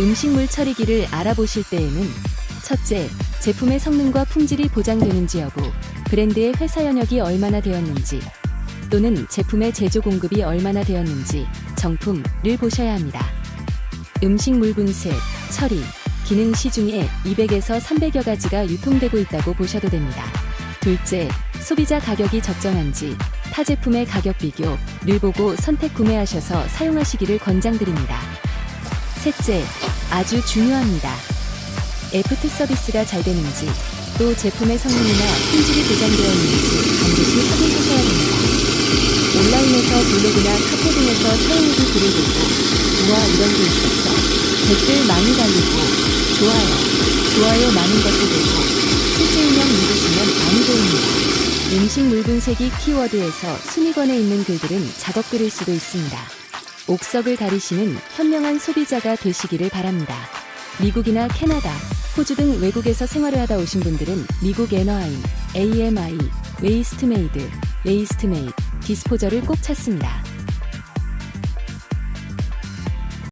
음식물 처리기를 알아보실 때에는 첫째, 제품의 성능과 품질이 보장되는지 여부, 브랜드의 회사 연역이 얼마나 되었는지, 또는 제품의 제조 공급이 얼마나 되었는지 정품을 보셔야 합니다. 음식물 분쇄, 처리, 기능 시중에 200에서 300여 가지가 유통되고 있다고 보셔도 됩니다. 둘째, 소비자 가격이 적정한지 타 제품의 가격 비교를 보고 선택 구매하셔서 사용하시기를 권장드립니다. 셋째, 아주 중요합니다. 애프트 서비스가 잘 되는지, 또 제품의 성능이나 품질이 보장되어 있는지 반드시 확인하셔야 됩니다. 온라인에서 블로그나 카페 등에서 사용후기 글을 보고 우와 이런 게 있었어 댓글 많이 달리고 좋아요 좋아요 많은 것을 보고 실제 인형 누르시면 많이 보입니다 음식물 분쇄기 키워드에서 순위권에 있는 글들은 작업글일 수도 있습니다 옥석을 가리시는 현명한 소비자가 되시기를 바랍니다 미국이나 캐나다 호주 등 외국에서 생활을 하다 오신 분들은 미국 에너하임, AMI, 웨이스트메이드, 웨이스트메이드, 디스포저를 꼭 찾습니다.